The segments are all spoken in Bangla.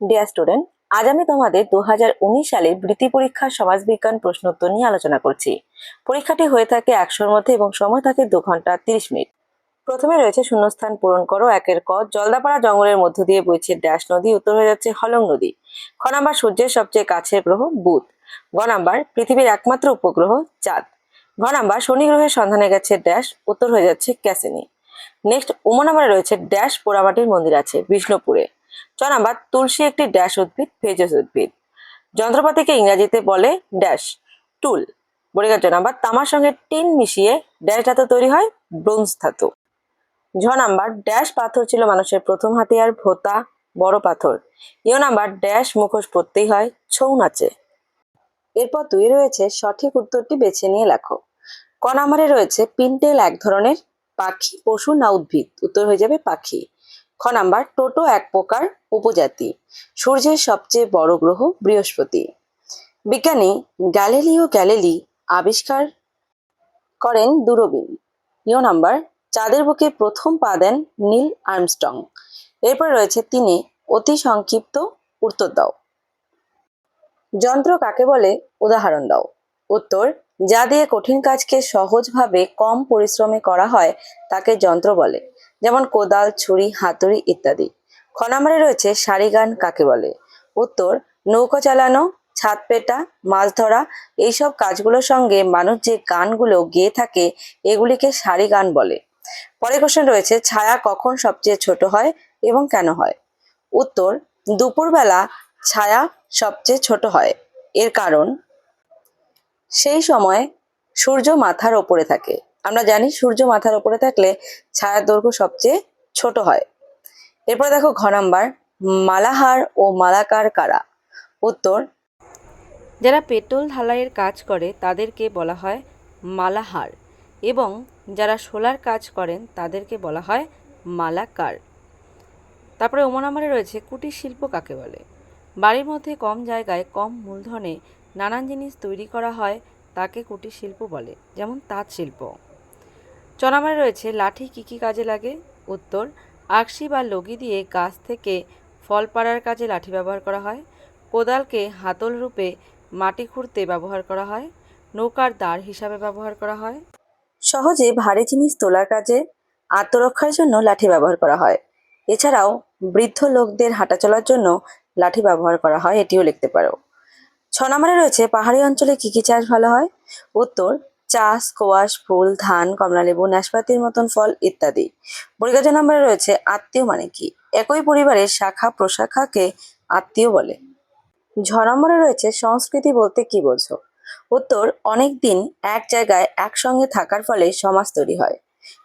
ডিয়ার স্টুডেন্ট আজ আমি তোমাদের উনিশ সালের বৃত্তি পরীক্ষার সমাজবিজ্ঞান প্রশ্নোত্তর নিয়ে আলোচনা করছি। পরীক্ষাটি হয়ে থাকে একশোর মধ্যে এবং সময় থাকে দু ঘণ্টা তিরিশ মিনিট। প্রথমে রয়েছে শূন্যস্থান পূরণ করো, একের ক, জলদাপাড়া জঙ্গলের মধ্য দিয়ে বইছে ড্যাশ নদী, উত্তর হয়ে যাচ্ছে হলং নদী। খ নাম্বার, সূর্যের সবচেয়ে কাছের গ্রহ বুধ। গ নাম্বার, পৃথিবীর একমাত্র উপগ্রহ চাঁদ। ঘ নাম্বার, শনি গ্রহের সন্ধানে গেছে ড্যাশ, উত্তর হয়ে যাচ্ছে ক্যাসিনি। নেক্সট উমো নাম্বারে রয়েছে ড্যাশ পোড়ামাটির মন্দির আছে, বিষ্ণুপুরে। ছ নাম্বার, তুলসী একটি ড্যাশ উদ্ভিদ ভেষজ উদ্ভিদ। যন্ত্রপাতিকে ইংরাজিতে বলে ড্যাশ টুল বলিকার জ নাম্বার, তামার সঙ্গে টিন মিশিয়ে ড্যাশ ধাতু তৈরি হয়, ব্রোঞ্জ ধাতু। ঝ নাম্বার ড্যাশ পাথর ছিল মানুষের প্রথম হাতিয়ার ভোতা বড় পাথর। ইয় নাম্বার ড্যাশ মুখোশ পড়তেই হয়, ছৌ নাচে। এরপর দুই রয়েছে, সঠিক উত্তরটি বেছে নিয়ে লেখো। ক নাম্বারে রয়েছে, পিন্টেল এক ধরনের পাখি, পশু না উদ্ভিদ। উত্তর হয়ে যাবে পাখি। খ নাম্বার, টোটো এক প্রকার উপজাতি। সূর্যের সবচেয়ে বড় গ্রহ বৃহস্পতি। বিজ্ঞানী গ্যালিলিও গ্যালিলি আবিষ্কার করেন দূরবীন। ইয় নাম্বার, চাঁদের বুকে প্রথম পা দেন নীল আর্মস্ট্রং। এরপর রয়েছে তিনি অতি সংক্ষিপ্ত উত্তর দাও। যন্ত্র কাকে বলে? উদাহরণ দাও। উত্তর যা দিয়ে কঠিন কাজকে সহজভাবে কম পরিশ্রমে করা হয়, তাকে যন্ত্র বলে। যেমন কোদাল, ছুরি, হাতুড়ি ইত্যাদি। খ নম্বরে রয়েছে সারিগান কাকে বলে? উত্তর, নৌকা চালানো, ছাদ পেটা, মাছ ধরা, এইসব কাজগুলোর সঙ্গে মানুষ যে গানগুলো গেয়ে থাকে, এগুলিকে সারি গান বলে। পরে কোশ্চেন রয়েছে, ছায়া কখন সবচেয়ে ছোট হয় এবং কেন হয়? উত্তর, দুপুরবেলা ছায়া সবচেয়ে ছোট হয়। এর কারণ সেই সময় সূর্য মাথার ওপরে থাকে। আমরা জানি সূর্য মাথার ওপরে থাকলে ছায়ার দৈর্ঘ্য সবচেয়ে ছোট হয়। এরপর দেখো ঘ নাম্বার, মালাহার ও মালাকার কারা? উত্তর, যারা পেট্রোল ঢালাইয়ের কাজ করে তাদেরকে বলা হয় মালাহার এবং যারা সোলার কাজ করেন তাদেরকে বলা হয় মালাকার। তারপরে ওমো নম্বরে রয়েছে কুটির শিল্প কাকে বলে? বাড়ির মধ্যে কম জায়গায় কম মূলধনে নানান জিনিস তৈরি করা হয় তাকে কুটির শিল্প বলে, যেমন তাঁত শিল্প। চ নম্বরে রয়েছে লাঠি কী কী কাজে লাগে? উত্তর আকশি বা লগি দিয়ে গাছ থেকে ফল পাড়ার কাজে লাঠি ব্যবহার করা হয়। কোদালকে হাতল রূপে মাটি খুঁড়তে ব্যবহার করা হয়। নৌকার দাঁড় হিসাবে ব্যবহার করা হয়। সহজে ভারী জিনিস তোলার কাজে আত্মরক্ষার জন্য লাঠি ব্যবহার করা হয়। এছাড়াও বৃদ্ধ লোকদের হাঁটা চলার জন্য লাঠি ব্যবহার করা হয়, এটিও লিখতে পারো। ছ নম্বরে রয়েছে, পাহাড়ি অঞ্চলে কি কি চাষ ভালো হয়? উত্তর চা স্কোয়াশ ফুল, ধান, কমলালেবু, নাশপাতির মতন ফল ইত্যাদি। পরিকাজ নম্বরে রয়েছে, আত্মীয় মানে কি? একই পরিবারের শাখা প্রশাখাকে আত্মীয় বলে। ঝ নম্বরে রয়েছে, সংস্কৃতি বলতে কি বোঝো? উত্তর অনেক দিন এক জায়গায় একসঙ্গে থাকার ফলে সমাজ তৈরি হয়।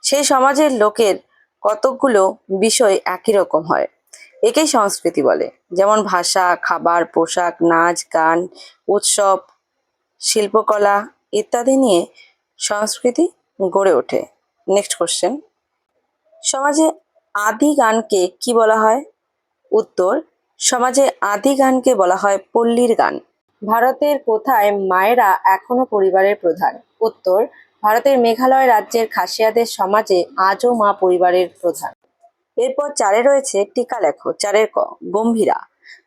সেই সমাজের লোকের কতকগুলো বিষয় একই রকম হয়। একেই সংস্কৃতি বলে। যেমন ভাষা, খাবার, পোশাক, নাচ, গান, উৎসব, শিল্পকলা ইত্যাদি নিয়ে সংস্কৃতি গড়ে ওঠে। নেক্সট কোশ্চেন সমাজে আদি গানকে কি বলা হয়? উত্তর, সমাজে আদি গানকে বলা হয় পল্লীর গান। ভারতের কোথায় মায়েরা এখনও পরিবারের প্রধান? উত্তর, ভারতের মেঘালয় রাজ্যের খাসিয়াদের সমাজে আজও মা পরিবারের প্রধান। এরপর চারে রয়েছে টিকা লেখো, চারের ক, গম্ভীরা।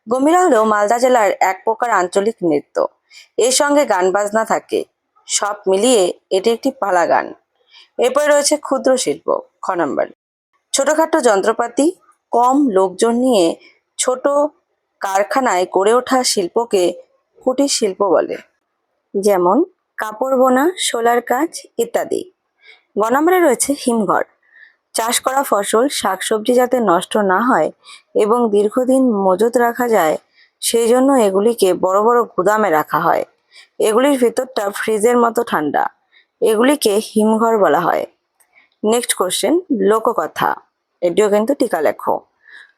গম্ভীরা হলো মালদা জেলার এক প্রকার আঞ্চলিক নৃত্য। এর সঙ্গে গান বাজনা থাকে। সব মিলিয়ে এটি একটি পালা গান। এরপরে রয়েছে ক্ষুদ্র শিল্প, খ নম্বর। ছোটখাটো যন্ত্রপাতি, কম লোকজন নিয়ে ছোট কারখানায় গড়ে ওঠা শিল্পকে কুটির শিল্প বলে। যেমন কাপড় বোনা, সোলার কাজ ইত্যাদি। গ নম্বরে রয়েছে হিমঘর। চাষ করা ফসল শাকসবজি যাতে নষ্ট না হয় এবং দীর্ঘদিন মজুত রাখা যায়, সেই জন্য এগুলিকে বড় বড় গুদামে রাখা হয়। এগুলির ভিতরটা ফ্রিজের মতো ঠান্ডা। এগুলিকে হিমঘর বলা হয়। নেক্সট কোশ্চেন, লোককথা। এটিও কিন্তু টিকা লেখো।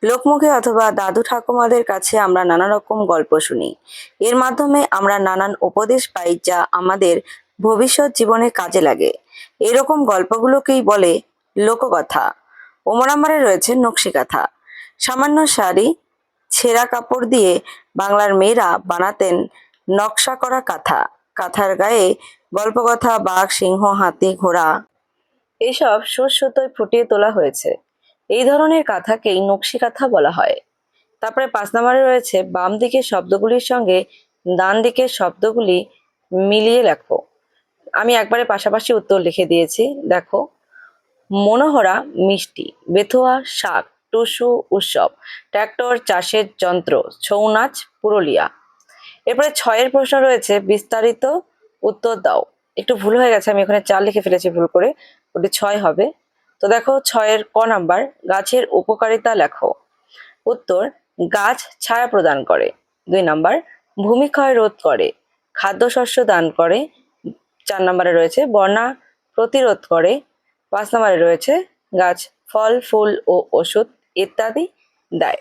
লোকমুখে অথবা দাদু ঠাকুমাদের কাছে আমরা নানা রকম গল্প শুনি। এর মাধ্যমে আমরা নানান উপদেশ পাই যা আমাদের ভবিষ্যৎ জীবনে কাজে লাগে। এরকম গল্পগুলোকেই বলে লোককথা। ওমরাম্বারে রয়েছে নকশিকাথা। সামান্য শাড়ি, ছেঁড়া কাপড় দিয়ে বাংলার মেয়েরা বানাতেন নকশা করা কাঁথা। কাঁথার গায়ে গল্পকথা, বাঘ, সিংহ, হাতি, ঘোড়া এসব সুতোয় ফুটিয়ে তোলা হয়েছে। এই ধরনের কাঁথাকেই নকশি কাঁথা বলা হয়। তারপরে পাঁচ নম্বরে রয়েছে বাম দিকের শব্দগুলির সঙ্গে ডান দিকের শব্দগুলি মিলিয়ে লেখো। আমি একবারে পাশাপাশি উত্তর লিখে দিয়েছি। দেখো। মনোহরা, মিষ্টি, বেথুয়া, শাক, টুসু, উৎসব, ট্র্যাক্টর, চাষের যন্ত্র, ছৌ নাচ, পুরুলিয়া। এরপরে ছয়ের প্রশ্ন রয়েছে, বিস্তারিত উত্তর দাও। একটু ভুল হয়ে গেছে, আমি এখানে চার লিখে ফেলেছি, ভুল করে। ওটি ছয় হবে। তো দেখো, ছয়ের ক নাম্বার, গাছের উপকারিতা লেখো। উত্তর, গাছ ছায়া প্রদান করে। দুই নাম্বার ভূমিক্ষয় রোধ করে। খাদ্যশস্য দান করে। চার নম্বরে রয়েছে, বন্যা প্রতিরোধ করে। পাঁচ নম্বরে রয়েছে, গাছ, ফল, ফুল ও ওষুধ ইত্যাদি দেয়।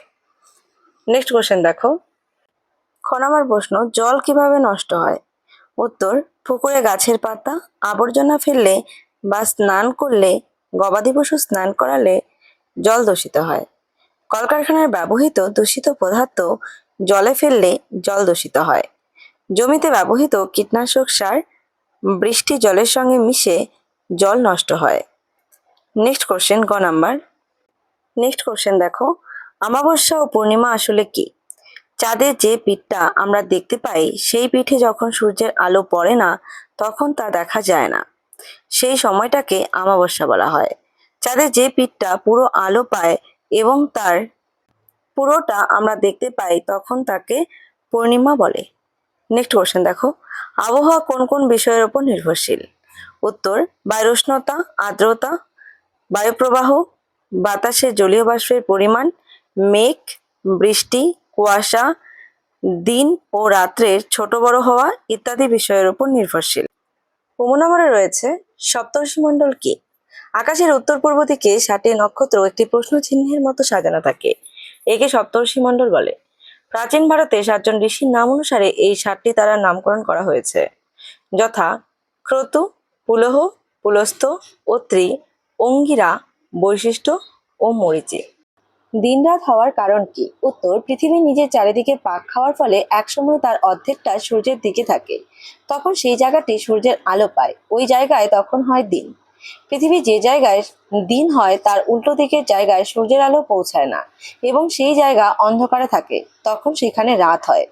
নেক্সট কোশ্চেন দেখো। খ নম্বর প্রশ্ন, জল কীভাবে নষ্ট হয়? উত্তর, পুকুরে গাছের পাতা, আবর্জনা ফেললে বা স্নান করলে, গবাদি পশু স্নান করালে জল দূষিত হয়। কলকারখানার ব্যবহৃত দূষিত পদার্থ জলে ফেললে জল দূষিত হয়। জমিতে ব্যবহৃত কীটনাশক সার বৃষ্টি জলের সঙ্গে মিশে জল নষ্ট হয়। নেক্সট কোশ্চেন গ নাম্বার। নেক্সট কোশ্চেন দেখো, অমাবস্যা ও পূর্ণিমা আসলে কি? চাঁদের যে পিঠটা আমরা দেখতে পাই, সেই পিঠে যখন সূর্যের আলো পড়ে না, তখন তা দেখা যায় না। সেই সময়টাকে অমাবস্যা বলা হয়। চাঁদের যে পিঠটা পুরো আলো পায় এবং তার পুরোটা আমরা দেখতে পাই, তখন তাকে পূর্ণিমা বলে। নেক্সট কোশ্চেন দেখো, আবহাওয়া কোন কোন বিষয়ের উপর নির্ভরশীল? উত্তর বায়ুর উষ্ণতা আর্দ্রতা বায়ুপ্রবাহ, বাতাসে জলীয় বাষ্পের পরিমাণ, মেঘ, বৃষ্টি, কুয়াশা, দিন ও রাত্রের ছোট বড় হওয়া ইত্যাদি বিষয়ের উপর নির্ভরশীল। নম্বরে রয়েছে সপ্তর্ষিমণ্ডল কি? আকাশের উত্তর পূর্ব দিকে ষাটটি নক্ষত্র একটি প্রশ্ন চিহ্নের মতো সাজানো থাকে। একে সপ্তর্ষিমণ্ডল বলে। প্রাচীন ভারতে সাতজন ঋষির নাম অনুসারে এই সাতটি তারার নামকরণ করা হয়েছে। যথা, ক্রতু, পুলহ পুলস্ত অত্রি অঙ্গিরা, বৈশিষ্ট্য ও মরিচি। দিনরাত হওয়ার কারণ কি? উত্তর, পৃথিবী নিজের চারিদিকে পাক খাওয়ার ফলে একসময় তার অর্ধেকটা সূর্যের দিকে থাকে। তখন সেই জায়গাটি সূর্যের আলো পায়। ওই জায়গায় তখন হয় দিন। পৃথিবী যে জায়গায় দিন হয়, তার উল্টো দিকের জায়গায় সূর্যের আলো পৌঁছায় না এবং সেই জায়গা অন্ধকারে থাকে। তখন সেখানে রাত হয়।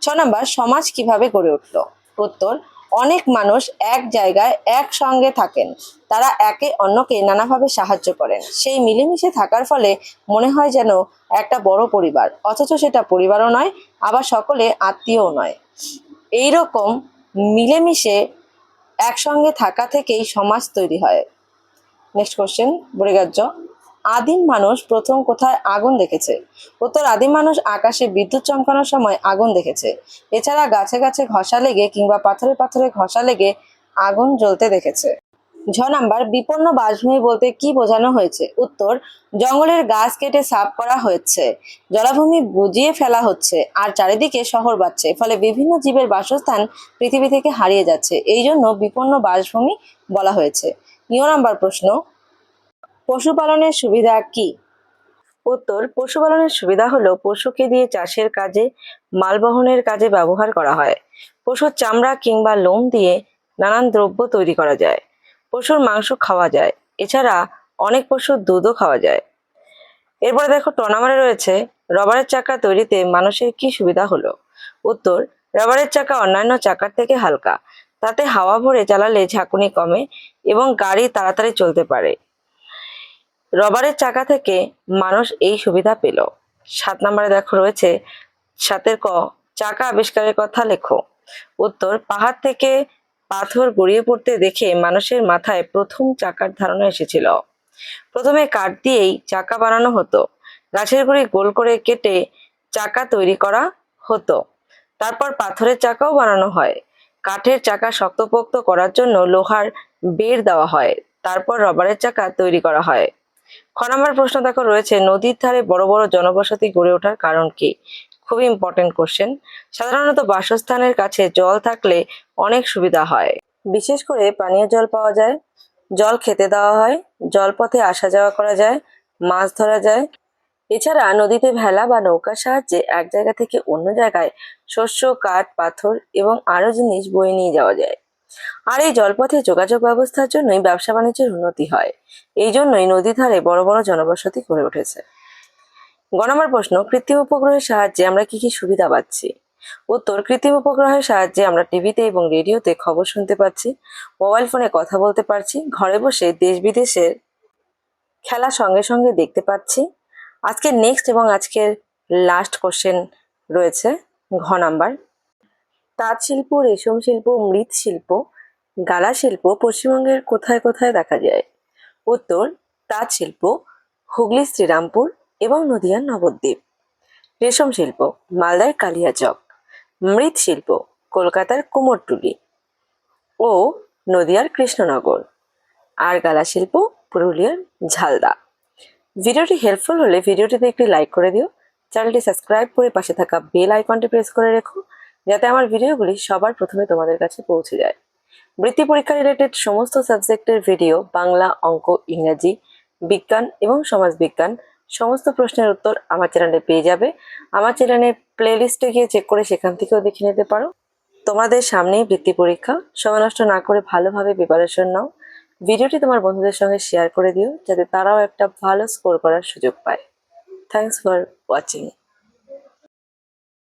ছ নম্বর, সমাজ কীভাবে গড়ে উঠল? উত্তর অনেক মানুষ এক জায়গায় একসঙ্গে থাকেন। তারা একে অন্যকে নানাভাবে সাহায্য করেন। সেই মিলেমিশে থাকার ফলে মনে হয় যেন একটা বড় পরিবার, অথচ সেটা পরিবারও নয়, আবার সকলে আত্মীয়ও নয়। এই রকম মিলেমিশে একসঙ্গে থাকা থেকেই সমাজ তৈরি হয়। নেক্সট কোশ্চেন বরিগার্য আদিম মানুষ প্রথম কোথায় আগুন দেখেছে? উত্তর, আদিম মানুষ আকাশে বিদ্যুৎ চমকানোর সময় আগুন দেখেছে। এছাড়া গাছে গাছে ঘষা লেগে কিংবা পাথরে পাথরে ঘষা লেগে আগুন জ্বলতে দেখেছে। ঝ নাম্বার, বিপন্ন বাসভূমি বলতে কি বোঝানো হয়েছে? উত্তর, জঙ্গলের গাছ কেটে সাফ করা হয়েছে। জলাভূমি বুজিয়ে ফেলা হচ্ছে আর চারিদিকে শহর বাড়ছে, ফলে বিভিন্ন জীবের বাসস্থান পৃথিবী থেকে হারিয়ে যাচ্ছে। এই জন্য বিপন্ন বাসভূমি বলা হয়েছে। নিয় নাম্বার প্রশ্ন পশুপালনের সুবিধা কি? উত্তর, পশুপালনের সুবিধা হলো পশুকে দিয়ে চাষের কাজে মাল বহনের কাজে ব্যবহার করা হয়। পশুর চামড়া কিংবা লোম দিয়ে নানান দ্রব্য তৈরি করা যায়। পশুর মাংস খাওয়া যায়। এছাড়া অনেক পশুর দুধও খাওয়া যায়। এরপরে দেখো, টনামারে রয়েছে, রবারের চাকা তৈরিতে মানুষের কি সুবিধা হলো? উত্তর, রবারের চাকা অন্যান্য চাকার থেকে হালকা। তাতে হাওয়া ভরে চালালে ঝাঁকুনি কমে এবং গাড়ি তাড়াতাড়ি চলতে পারে। রবারের চাকা থেকে মানুষ এই সুবিধা পেল। সাত নম্বরে দেখো রয়েছে সাতের ক, চাকা আবিষ্কারের কথা লেখো। উত্তর, পাহাড় থেকে পাথর গড়িয়ে পড়তে দেখে মানুষের মাথায় প্রথম চাকার ধারণা এসেছিল। প্রথমে কাঠ দিয়েই চাকা বানানো হতো। গাছের গুঁড়ি গোল করে কেটে চাকা তৈরি করা হতো। তারপর পাথরের চাকাও বানানো হয়। কাঠের চাকা শক্তপোক্ত করার জন্য লোহার বের দেওয়া হয়। তারপর রবারের চাকা তৈরি করা হয়। খ নম্বর প্রশ্ন দেখো রয়েছে, নদীর ধারে বড় বড় জনবসতি গড়ে ওঠার কারণ কি? খুবই ইম্পর্টেন্ট কোশ্চেন সাধারণত বাসস্থানের কাছে জল থাকলে অনেক সুবিধা হয়। বিশেষ করে পানীয় জল পাওয়া যায়, জল খেতে দেওয়া হয়, জলপথে আসা যাওয়া করা যায়, মাছ ধরা যায়। এছাড়া নদীতে ভেলা বা নৌকার সাহায্যে এক জায়গা থেকে অন্য জায়গায় শস্য, কাঠ, পাথর এবং আরও জিনিস বয়ে নিয়ে যাওয়া যায়। আর এই জলপথে যোগাযোগ ব্যবস্থার জন্যই ব্যবসা বাণিজ্যের উন্নতি হয়। এই জন্যই নদী ধারে বড় বড় জনবসতি গড়ে উঠেছে। গ নম্বর প্রশ্ন, কৃত্রিম উপগ্রহের সাহায্যে আমরা কি কি সুবিধা পাচ্ছি? উত্তর, কৃত্রিম উপগ্রহের সাহায্যে আমরা টিভিতে এবং রেডিওতে খবর শুনতে পাচ্ছি, মোবাইল ফোনে কথা বলতে পারছি, ঘরে বসে দেশ বিদেশের খেলা সঙ্গে সঙ্গে দেখতে পাচ্ছি। আজকের নেক্সট এবং আজকের লাস্ট কোশ্চেন রয়েছে, ঘ নাম্বার। তাঁত শিল্প, রেশম শিল্প মৃৎশিল্প গালা শিল্প পশ্চিমবঙ্গের কোথায় কোথায় দেখা যায়? উত্তর, তাঁত শিল্প, হুগলি, শ্রীরামপুর এবং নদিয়ার নবদ্বীপ। রেশম শিল্প, মালদার কালিয়াচক মৃৎশিল্প কলকাতার কুমোরটুলি ও নদিয়ার কৃষ্ণনগর। আর গালা শিল্প, পুরুলিয়ার ঝালদা। ভিডিওটি হেল্পফুল হলে ভিডিওটিতে একটি লাইক করে দিও। চ্যানেলটি সাবস্ক্রাইব করে পাশে থাকা বেল আইকনটি প্রেস করে রেখো। যাতে আমার ভিডিওগুলি সবার প্রথমে তোমাদের কাছে পৌঁছে যায়। বৃত্তি পরীক্ষা রিলেটেড সমস্ত সাবজেক্টের ভিডিও, বাংলা, অঙ্ক, ইংরাজি, বিজ্ঞান এবং সমাজবিজ্ঞান সমস্ত প্রশ্নের উত্তর আমার চ্যানেলে পেয়ে যাবে। আমার চ্যানেলের প্লেলিস্টে গিয়ে চেক করে সেখান থেকেও দেখে নিতে পারো। তোমাদের সামনেই বৃত্তি পরীক্ষা। সময় নষ্ট না করে ভালোভাবে প্রিপারেশন নাও। ভিডিওটি তোমার বন্ধুদের সঙ্গে শেয়ার করে দিও, যাতে তারাও একটা ভালো স্কোর করার সুযোগ পায়। Thanks for watching